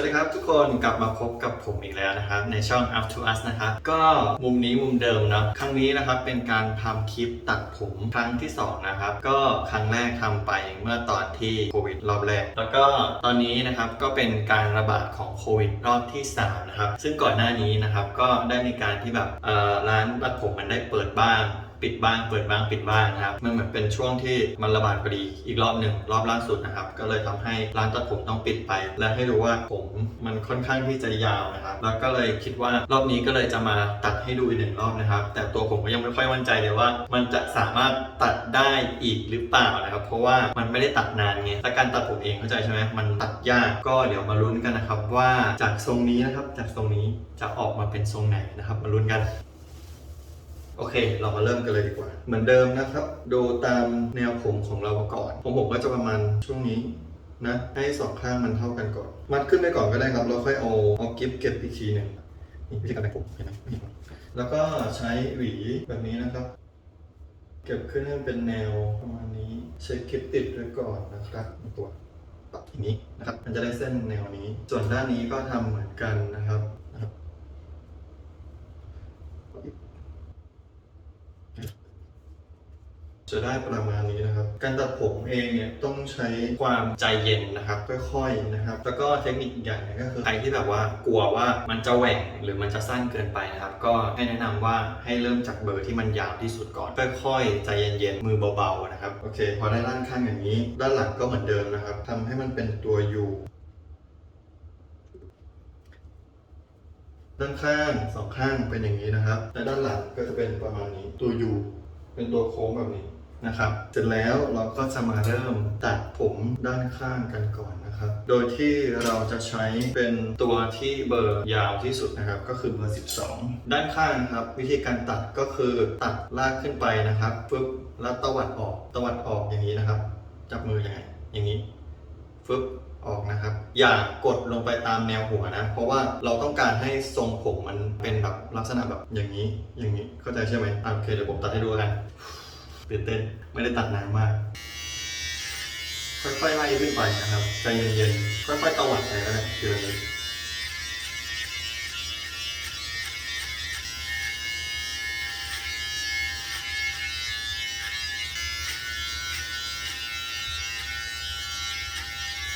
วัสดีครับทุกคนกลับมาพบกับผมอีกแล้วนะครับ ในช่อง Up to Us นะครับก็มุมนี้มุมเดิมเนาะครั้งนี้นะครับเป็นการทำคลิปตัดผมครั้งที่2นะครับก็ครั้งแรกทำไปเมื่อตอนที่โควิดรอบแรก แล้วก็ตอนนี้นะครับก็เป็นการระบาดของโควิดรอบที่3นะครับซึ่งก่อนหน้านี้นะครับก็ได้มีการที่แบบเออร้านตัดผมมันได้เปิดบ้าง ปิดบ้างเปิดบ้างปิดบ้างนะครับมันเหมือนเป็นช่วงที่มันระบาดพอดีอีกรอบหนึ่งรอบล่าสุดนะครับ ก็เลยทำให้ร้านตัดผมต้องปิดไป และให้รู้ว่าผมมันค่อนข้างที่จะยาวนะครับ แล้วก็เลยคิดว่ารอบนี้ก็เลยจะมาตัดให้ดูอีกหนึ่งรอบนะครับ แต่ตัวผมก็ยังไม่ค่อยมั่นใจเลยว่า มันจะสามารถตัดได้อีกหรือเปล่านะครับ เพราะว่ามันไม่ได้ตัดนานไงแต่การตัดผมเองเข้าใจใช่ไหมมันตัดยากก็เดี๋ยวมาลุ้นกันนะครับ ว่าจากทรงนี้นะครับจากทรงนี้จะออกมาเป็นทรงไหนนะครับ มาลุ้นกัน โอเค เรามาเริ่มกันเลยดีกว่า เหมือนเดิมนะครับ ดูตามแนวผมของเราก่อน ผมผมก็จะประมาณช่วงนี้นะ ให้สองข้างมันเท่ากันก่อน มัดขึ้นไปก่อนก็ได้ครับแล้วค่อยเอาเอากิฟเก็บอีกทีหนึ่งนี่วิธีการแต่งผมเห็นไหมนี่แล้วก็ใช้หวีแบบนี้นะครับ เก็บขึ้นให้มันเป็นแนวประมาณนี้ใช้คลิปติดไว้ก่อนนะครับตัวปัดอย่างนี้นะครับ มันจะได้เส้นแนวนี้ ส่วนด้านนี้ก็ทำเหมือนกันนะครับนะครับ จะได้ประมาณนี้นะครับ การตัดผมเองเนี่ยต้องใช้ความใจเย็นนะครับ ค่อยๆนะครับ แล้วก็เทคนิคอีกอย่างนึงก็คือใครที่แบบว่ากลัวว่ามันจะแหว่งหรือมันจะสั้นเกินไปนะครับ ก็ให้แนะนำว่าให้เริ่มจากเบอร์ที่มันยาวที่สุดก่อน ค่อยๆใจเย็นๆ มือเบาๆนะครับ โอเค พอได้ด้านข้างอย่างนี้ ด้านหลังก็เหมือนเดิมนะครับทำให้มันเป็นตัว U ด้านข้างสองข้างเป็นอย่างนี้นะครับและด้านหลังก็จะเป็นประมาณนี้ตัว U เป็นตัวโค้งแบบนี้ นะครับ เสร็จแล้วเราก็จะมาเริ่มตัดผมด้านข้างกันก่อนนะครับ โดยที่เราจะใช้เป็นตัวที่เบอร์ยาวที่สุดนะครับ ก็คือเบอร์ 12 ด้านข้างนะครับ วิธีการตัดก็คือตัดลากขึ้นไปนะครับปึ๊บแล้วตวัดออกตวัดออกอย่างนี้นะครับ จับมือยังไงอย่างนี้ฟึบออกนะครับ อย่ากดลงไปตามแนวหัวนะ เพราะว่าเราต้องการให้ทรงผมมันเป็นแบบลักษณะแบบอย่างนี้ อย่างนี้เข้าใจใช่ไหมโอเคเดี๋ยวผมตัดให้ดูกัน ตื่นเต้นไม่ได้ตัดนานมาก ค่อยๆไล่ขึ้นไปนะครับใจเย็นๆค่อยๆตวัดไปก็ได้ทีละนิด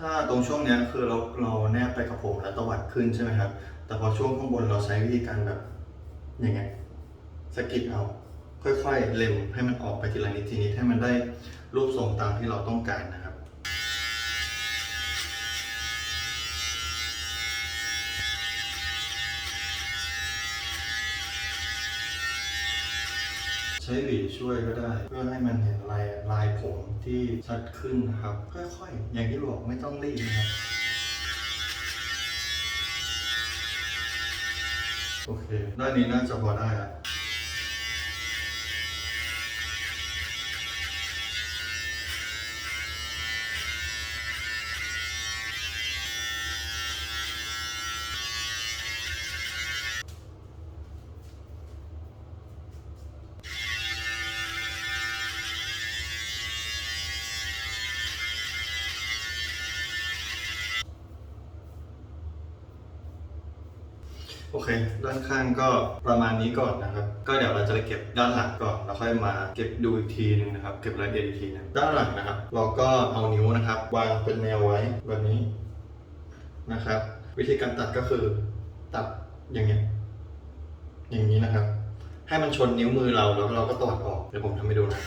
ถ้าตรงช่วงเนี้ยคือเราเราแนบไปกับผมแล้วตวัดขึ้นใช่ไหมครับ แต่พอช่วงข้างบนเราใช้วิธีการแบบอย่างเงี้ยสกิดเอา ค่อยๆเล็มให้มันออกไปทีละนิดทีนิดให้มันได้รูปทรงตามที่เราต้องการนะครับ ใช้หวีช่วยก็ได้ เพื่อให้มันเห็นลายลายผมที่ชัดขึ้นนะครับ ค่อยๆ อย่างที่บอกไม่ต้องรีบนะครับโอเค ด้านนี้น่าจะพอได้ละ โอเค ด้านข้างก็ประมาณนี้ก่อนนะครับ ก็เดี๋ยวเราจะไปเก็บด้านหลังก่อน แล้วค่อยมาเก็บดูอีกทีหนึงนะครับ เก็บรายละเอียดอีกทีหนึงด้านหลังนะครับ เราก็เอานิ้วนะครับ วางเป็นแนวไว้แบบนี้นะครับ วิธีการตัดก็คือตัดอย่างเงี้ย อย่างนี้นะครับ ให้มันชนนิ้วมือเราแล้วเราก็ตอดออก เดี๋ยวผมทำให้ดูนะ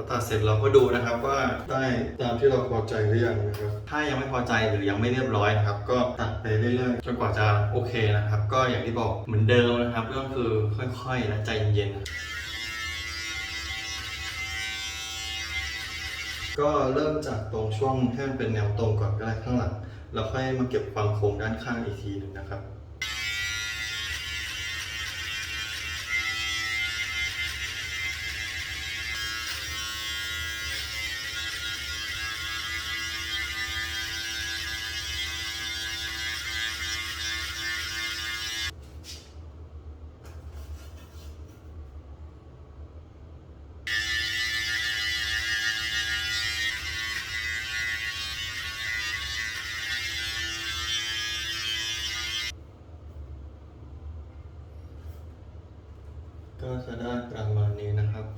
อตัดเสร็จเราก็ดูนะครับว่าได้ตามที่เราพอใจหรือยังนะครับถ้ายังไม่พอใจหรือยังไม่เรียบร้อยนะครับ ก็ตัดไปเรื่อยๆจนกว่าจะโอเคนะครับ ก็อย่างที่บอกเหมือนเดิมนะครับก็คือค่อยๆนะใจเย็นๆก็เริ่มจากตรงช่วงให้มันเป็นแนวตรงก่อนก็ได้ข้างหลังแล้วค่อยมาเก็บความโค้งด้านข้างอีกทีหนึ่งนะครับ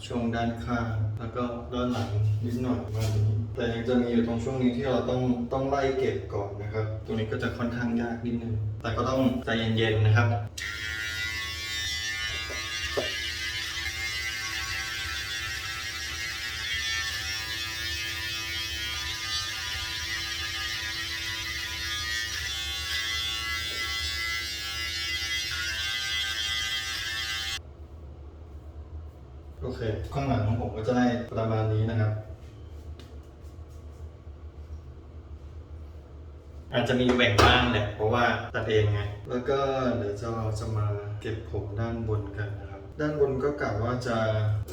ช่วงด้านข้างแล้วก็ด้านหลังนิดหน่อยประมาณนี้แต่ยังจะมีอยู่ตรงช่วงนี้ที่เราต้องต้องไล่เก็บก่อนนะครับ ตรงนี้ก็จะค่อนข้างยากนิดนึงแต่ก็ต้องใจเย็นๆนะครับ โอเค ข้างหลังของผมก็จะได้ประมาณนี้นะครับ อาจจะมีแหว่งบ้างแหละเพราะว่าตัดเองไง แล้วก็เดี๋ยวจะเราจะมาเก็บผมด้านบนกันนะครับ ด้านบนก็กะว่าจะ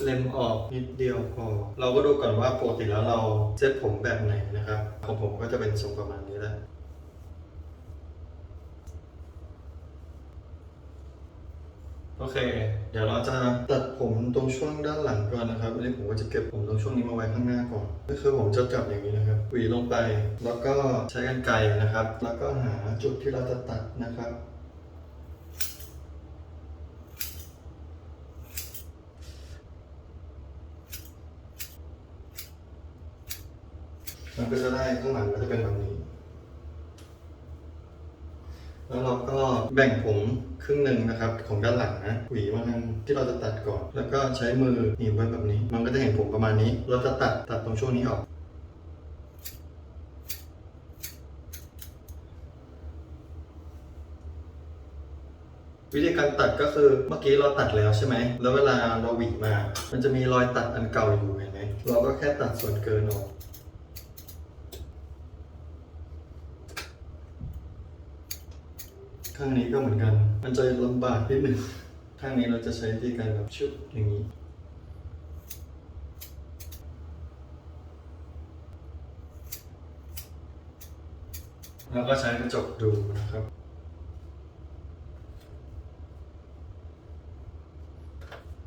เล็มออกนิดเดียวพอ เราก็ดูก่อนว่าปกติแล้วเราเซ็ตผมแบบไหนนะครับของผมก็จะเป็นทรงประมาณนี้แหละ โอเค เดี๋ยวเราจะตัดผมตรงช่วงด้านหลังก่อนนะครับอันนี้ผมก็จะเก็บผมตรงช่วงนี้มาไว้ข้างหน้าก่อน ก็คือผมจะจับอย่างนี้นะครับหวีลงไป แล้วก็ใช้กรรไกรนะครับ แล้วก็หาจุดที่เราจะตัดนะครับ มันก็จะได้ข้างหลังก็จะเป็นแบบนี้ แล้วเราก็แบ่งผมครึ่งหนึ่งนะครับของด้านหลังนะหวีมาทางที่เราจะตัดก่อน แล้วก็ใช้มือหนีบไว้แบบนี้ มันก็จะเห็นผมประมาณนี้ เราจะตัดตัดตรงช่วงนี้ออกวิธีการตัดก็คือเมื่อกี้เราตัดแล้วใช่ไหม แล้วเวลาเราหวีมา มันจะมีรอยตัดอันเก่าอยู่เห็นไหม เราก็แค่ตัดส่วนเกินออก ข้างนี้ก็เหมือนกัน มันจะลำบากนิดนึงข้างนี้เราจะใช้วิธีการแบบชุบอย่างนี้ แล้วก็ใช้กระจกดูนะครับ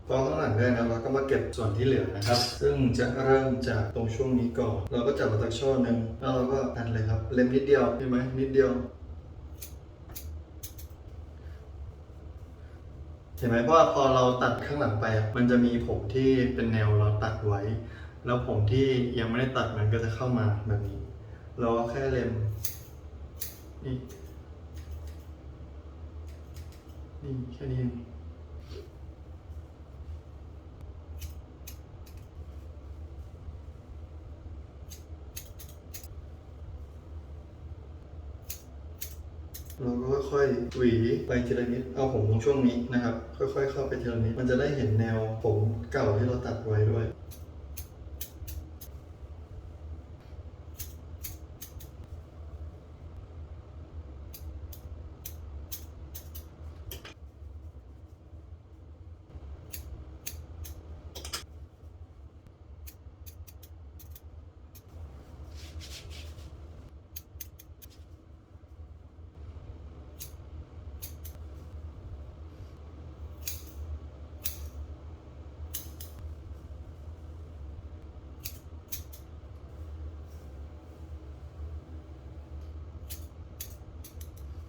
พอข้างหลังได้นะเราก็มาเก็บส่วนที่เหลือนะครับ ซึ่งจะเริ่มจากตรงช่วงนี้ก่อน เราก็จับมาสักช่อหนึ่งแล้วเราก็ตัดเลยครับ เล็มนิดเดียวเห็นไหมนิดเดียว ห็นไหมเพราะว่าพอเราตัดข้างหลังไปอะมันจะมีผมที่เป็นแนวเราตัดไว้ แล้วผมที่ยังไม่ได้ตัดมันก็จะเข้ามาแบบนี้ เราก็แค่เล็มนี่นี่แค่นี้เอง เราก็ค่อยๆหวีไปทีละนิดเอาผมตรงช่วงนี้นะครับ ค่อย ๆ เข้าไปทีละนิดมันจะได้เห็นแนวผมเก่าที่เราตัดไว้ด้วย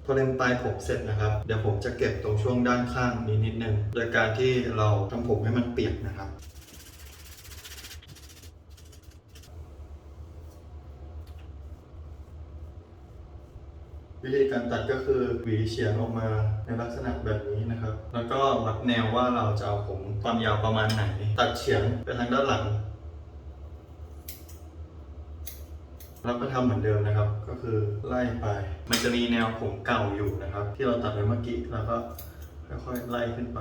พอเล็มปลายผมเสร็จนะครับ เดี๋ยวผมจะเก็บตรงช่วงด้านข้างนี้นิดนึง โดยการที่เราทำผมให้มันเปียกนะครับ วิธีการตัดก็คือหวีเฉียงออกมาในลักษณะแบบนี้นะครับ แล้วก็วัดแนวว่าเราจะเอาผมความยาวประมาณไหน ตัดเฉียงไปทางด้านหลัง เราก็ทำเหมือนเดิมนะครับ ก็คือไล่ไป มันจะมีแนวผมเก่าอยู่นะครับ ที่เราตัดไว้เมื่อกี้เราก็ค่อยๆไล่ขึ้นไป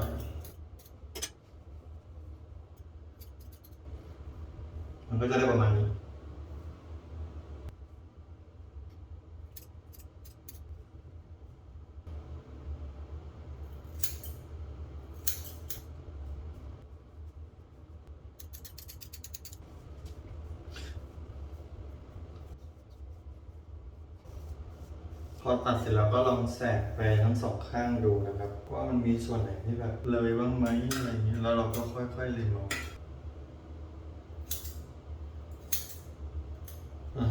มันก็จะได้ประมาณนี้ พอตัดเสร็จแล้วก็ลองแสกไปทั้งสองข้างดูนะครับ ว่ามันมีส่วนไหนที่แบบเลยบ้างไหมอะไรอย่างเงี้ยแล้วเราก็ค่อยๆเล็มออก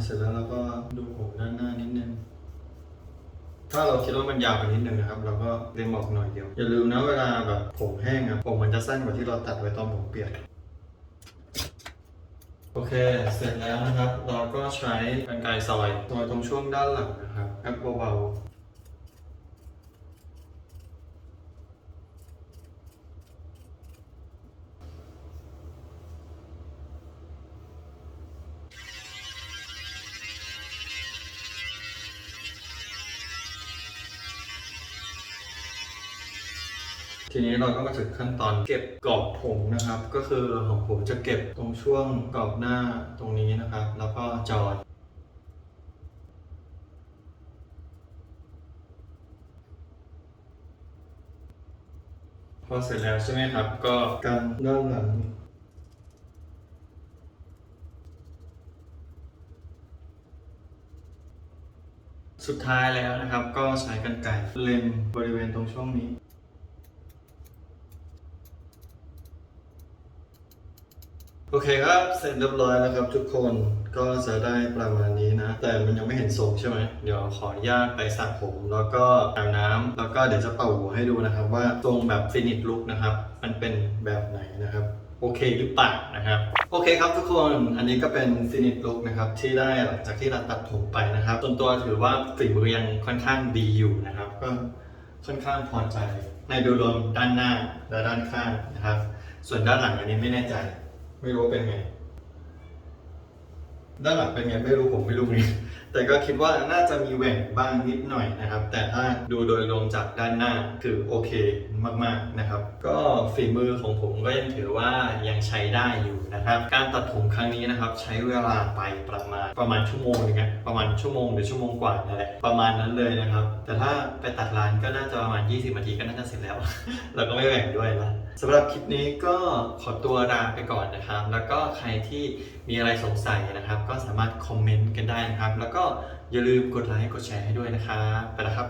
เสร็จแล้วเราก็ดูผมด้านหน้านิดนึง ถ้าเราคิดว่ามันยาวไปนิดนึงนะครับ เราก็เล็มออกหน่อยเดียว อย่าลืมนะเวลาแบบผมแห้งอะผมมันจะสั้นกว่าที่เราตัดไว้ตอนผมเปียก โอเค เสร็จแล้วนะครับ เราก็ใช้กรรไกรซอยซอยตรงช่วงด้านหลังนะครับแอปเบาๆ ทีนี้เราก็มาถึงขั้นตอนเก็บกรอบผมนะครับ ก็คือของผมจะเก็บตรงช่วงกรอบหน้าตรงนี้นะครับ แล้วก็จอดพอเสร็จแล้วใช่ไหมครับ ก็กันด้านหลังสุดท้ายแล้วนะครับก็ใช้กันไก่เล็มบริเวณตรงช่วงนี้ โอเคครับเสร็จเรียบร้อยแล้วครับทุกคนก็จะได้ประมาณนี้นะ แต่มันยังไม่เห็นทรงใช่ไหมเดี๋ยวขออนุญาตไปสระผมแล้วก็อาบน้ำแล้วก็เดี๋ยวจะเป่าหัวให้ดูนะครับ ว่าทรงแบบฟินิชลุกนะครับ มันเป็นแบบไหนนะครับโอเคหรือเปล่านะครับ โอเคครับทุกคนอันนี้ก็เป็นฟินิชลุกนะครับที่ได้หลังจากที่เราตัดผมไปนะครับส่วนตัวถือว่าฝีมือยังค่อนข้างดีอยู่นะครับ ก็ค่อนข้างพอใจ ในโดยรวมด้านหน้าและด้านข้างนะครับ ส่วนด้านหลังอันนี้ไม่แน่ใจ ไม่รู้ว่าเป็นไง ด้านหลังเป็นไงไม่รู้ผมไม่รู้นี่แต่ก็คิดว่าน่าจะมีแหว่งบ้างนิดหน่อยนะครับ แต่ถ้าดูโดยรวมจากด้านหน้าคือโอเคมากๆนะครับ ก็ฝีมือของผมก็ยังถือว่ายังใช้ได้อยู่นะครับ การตัดผมครั้งนี้นะครับใช้เวลาไปประมาณประมาณชั่วโมงหนึงประมาณชั่วโมงหรือชั่วโมงกว่านั่นแหละประมาณนั้นเลยนะครับ แต่ถ้าไปตัดร้านก็น่าจะประมาณ 20นาทีก็น่าจะเสร็จแล้ว แล้วก็ไม่แบ่งด้วยนะ สำหรับคลิปนี้ก็ขอตัวลาไปก่อนนะครับ แล้วก็ใครที่มีอะไรสงสัยนะครับ ก็สามารถคอมเมนต์กันได้นะครับ แล้วก็อย่าลืมกดไลค์กดแชร์ให้ด้วยนะครับไปแล้วครับ